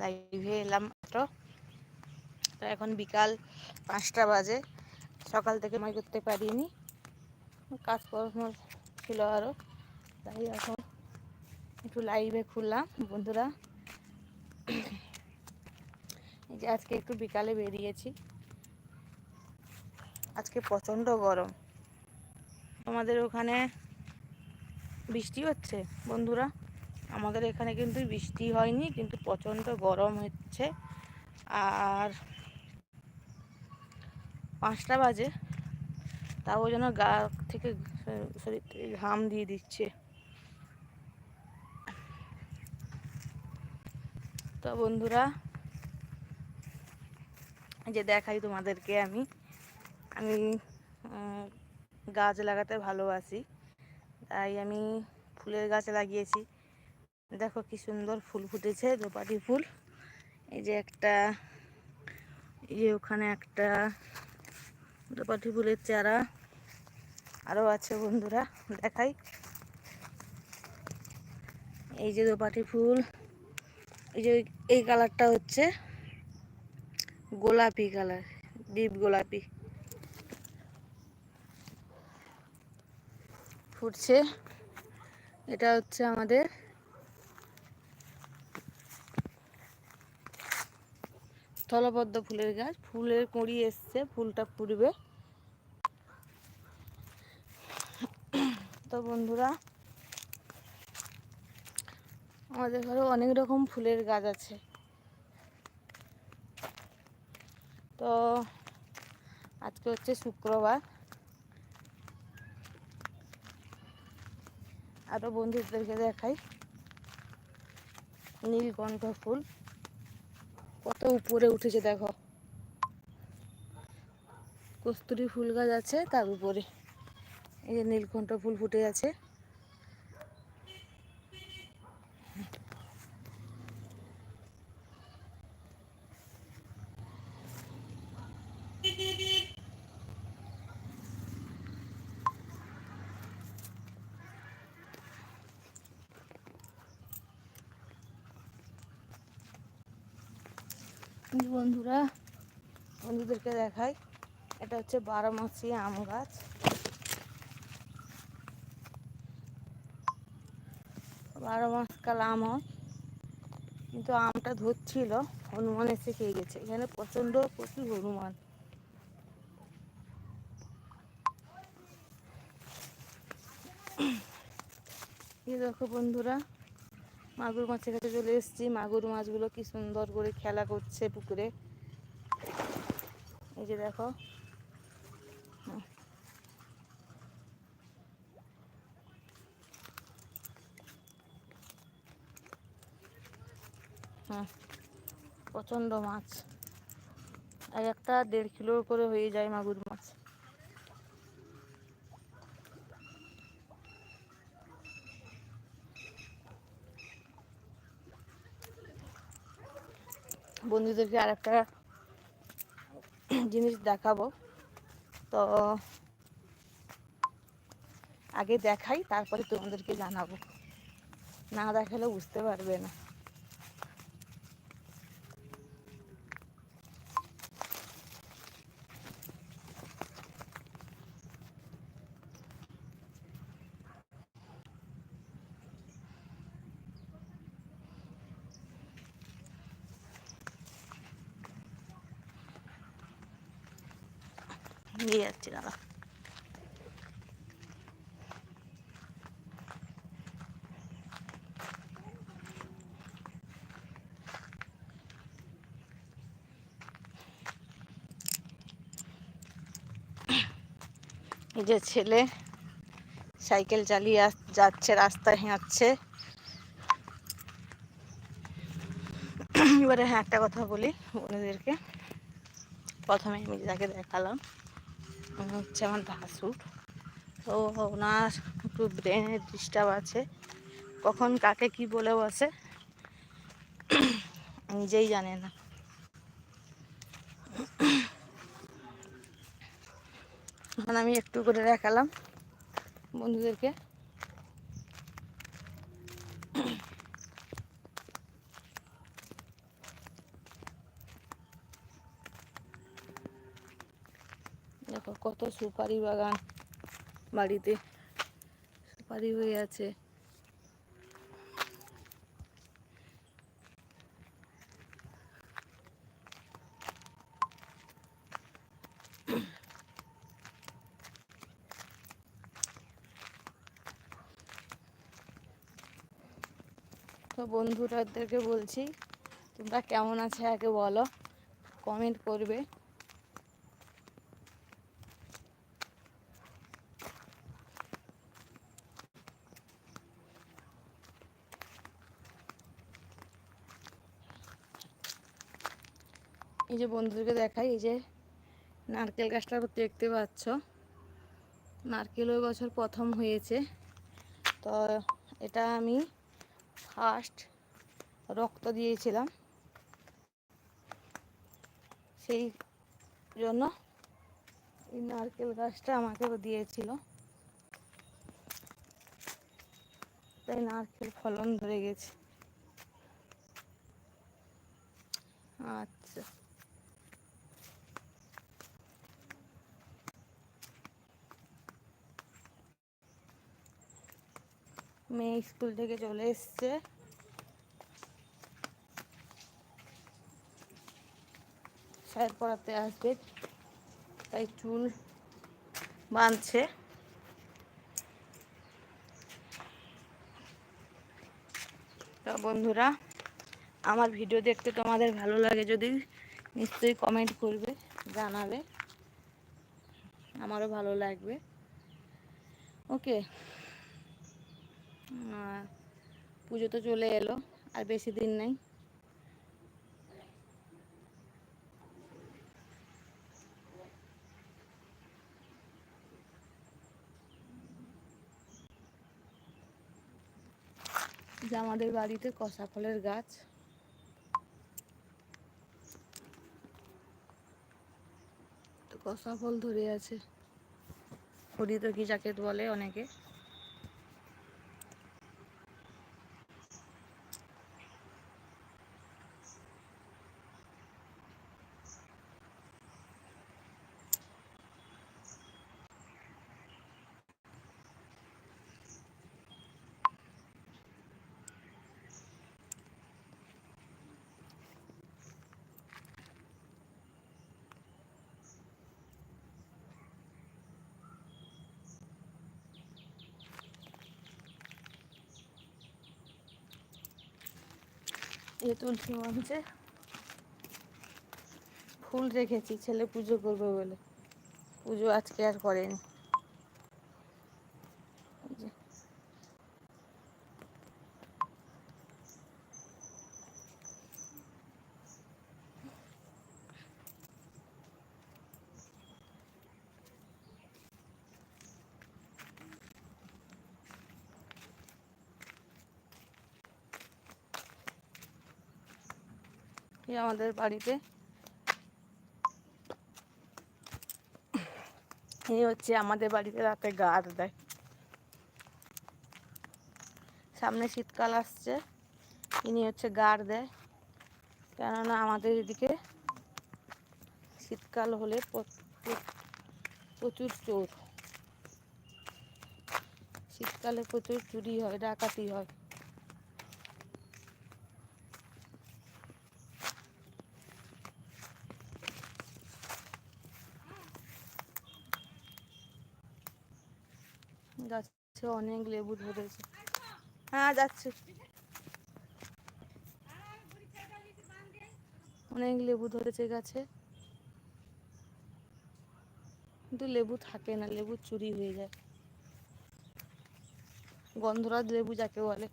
লাইভে এলাম মাত্র। তো এখন বিকাল পাঁচটা বাজে। সকাল থেকে মাই করতে পারিনি। কাজকর্ম ছিল আরও তাই এখন একটু লাইভে খুললাম বন্ধুরা। যে আজকে একটু বিকালে বেরিয়েছি। আজকে প্রচণ্ড গরম। তোমাদের ওখানে বৃষ্টি হচ্ছে বন্ধুরা? আমাদের এখানে কিন্তু বৃষ্টি হয়নি, কিন্তু প্রচণ্ড গরম হচ্ছে। আর পাঁচটা বাজে, তাও যেন গা থেকে শরীর থেকে ঘাম দিয়ে দিচ্ছে। তো বন্ধুরা যে দেখাই তোমাদেরকে আমি। আমি গাছ লাগাতে ভালোবাসি, তাই আমি ফুলের গাছ লাগিয়েছি। দেখো কি সুন্দর ফুল ফুটেছে, দোপাটি ফুল। এই যে একটা, এই ওখানে একটা দোপাটি ফুলের চারা আরও আছে বন্ধুরা, দেখাই। এই যে দোপাটি ফুল, এই যে এই কালারটা হচ্ছে গোলাপি কালার, ডিপ গোলাপি। ফুটছে। এটা হচ্ছে আমাদের স্থলপদ্ম ফুলের গাছ, ফুলের কুঁড়ি এসছে, ফুলটা ফুটবে। তো বন্ধুরা, আমাদের ঘরে অনেক রকম ফুলের গাছ আছে। তো আজকে হচ্ছে শুক্রবার। আরও বন্ধুদেরকে দেখাই। নীলকণ্ঠ ফুল। কত উপরে উঠেছে দেখো। কস্তুরি ফুল গাছ আছে তার উপরে। এই যে নীলকণ্ঠ ফুল ফুটে আছে। বন্ধুরা, বন্ধুদেরকে দেখাই। এটা হচ্ছে বারো মাসি আম গাছ। বারো মাস কাল আম হয়। কিন্তু আমটা ধরছিল হনুমান এসে খেয়ে গেছে। এখানে প্রচণ্ড প্রচুর হনুমান। দেখো বন্ধুরা মাগুর মাছের কাছে চলে এসেছি। মাগুর মাছগুলো কি সুন্দর করে খেলা করছে পুকুরে। এই যে দেখো। হ্যাঁ প্রচণ্ড মাছ। এক একটা দেড় কিলোর করে হয়ে যায় মাগুর মাছ। বন্ধুদেরকে আর একটা জিনিস দেখাবো। তো আগে দেখাই, তারপরে তোমাদেরকে জানাব। না দেখালে বুঝতে পারবে না। নিয়ে যাচ্ছি দাদা যে ছেলে সাইকেল চালিয়ে যাচ্ছে, রাস্তায় হাঁটছে। এবারে হ্যাঁ একটা কথা বলি বোনেদেরকে প্রথমে আমি যাকে দেখালাম। হচ্ছে আমার ভাসুর। তো ওনার একটু ব্রেনের ডিস্টার্ব আছে। কখন কাকে কি বলে বসে? নিজেই জানে না। এখন আমি একটু করে দেখালাম বন্ধুদেরকে দেখো কত সুপারি বাগান বাড়িতে। সুপারি হয়ে আছে। তো বন্ধুরাদেরকে বলছি, তোমরা কেমন আছে আগে বলো কমেন্ট করবে। যে বন্ধুদেরকে দেখাই, এই যে নারকেল গাছটা দেখতে পাচ্ছ। নারকেল ওই বছর প্রথম হয়েছে। তো এটা আমি ফার্স্ট রক্ত দিয়েছিলাম। সেই জন্য এই নারকেল গাছটা আমাকে দিয়েছিল। তাই নারকেল ফলন ধরে গেছে। আচ্ছা। মেয়ে স্কুল থেকে চলে এসছে। স্যার পড়াতে আসবে, তাই চুল বাঁধছে। তো বন্ধুরা, আমার ভিডিও দেখতে তোমাদের ভালো লাগে যদি নিশ্চয়ই কমেন্ট করবে, জানাবে। আমারও ভালো লাগবে। ওকে পুজো তো চলে এলো, আর বেশি দিন নেই। যে আমাদের বাড়িতে কষা ফলের গাছ। তো কষা ফল ধরে আছে। হরিত কি জ্যাকেট বলে অনেকে। এ তুলসী মঞ্চে ফুল রেখেছি ছেলে পুজো করবে বলে। পুজো আজকে আর করেনি। আমাদের বাড়িতে। এই হচ্ছে আমাদের বাড়িতে রাতে গাছ দেয় সামনে শীতকাল আসছে, ইনি হচ্ছে গাড় দেয়। কেননা আমাদের এদিকে শীতকাল হলে প্র- প্র- প্রচুর চোর। শীতকালে প্রচুর চুরি হয়, ডাকাতি হয়। গাছে অনেক লেবু ধরেছে। হ্যাঁ যাচ্ছে। অনেক লেবু ধরেছে গাছে। কিন্তু লেবু থাকে না, লেবু চুরি হয়ে যায়। গন্ধরাজ লেবু যাকে বলে।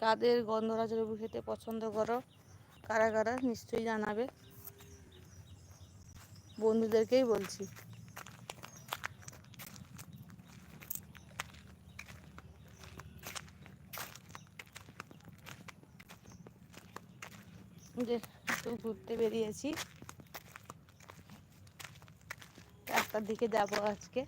কাদের গন্ধরাজ লেবু খেতে পছন্দ করো? কারা কারা? নিশ্চয়ই জানাবে। বন্ধুদেরকেই বলছি। যে একটু ঘুরতে বেরিয়েছি। রাস্তার দিকে যাব আজকে।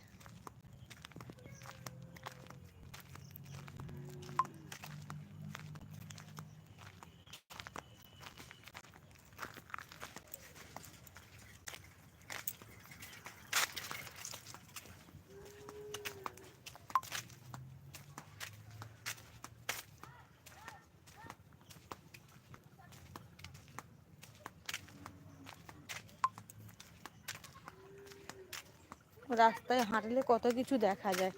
রাস্তায় হাঁটলে কত কিছু দেখা যায়।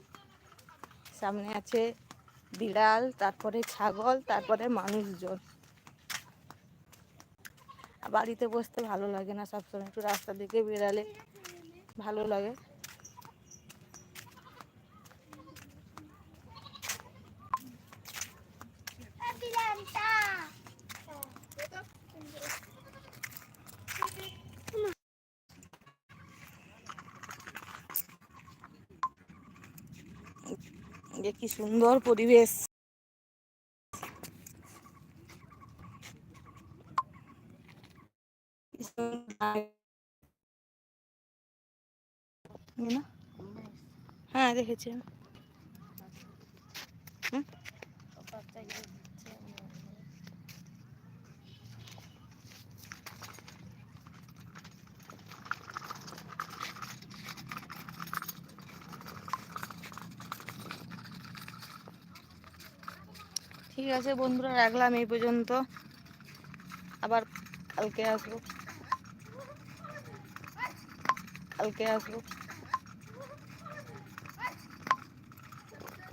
সামনে আছে বিড়াল, তারপরে ছাগল, তারপরে মানুষজন। বাড়িতে বসতে ভালো লাগে না সবসময়, একটু রাস্তা দিকে বেড়ালে ভালো লাগে। কি সুন্দর পরিবেশ? হ্যাঁ দেখেছি হুম? ঠিক আছে বন্ধুরা রাখলাম এই পর্যন্ত। আবার কালকে আসব। কালকে আসব।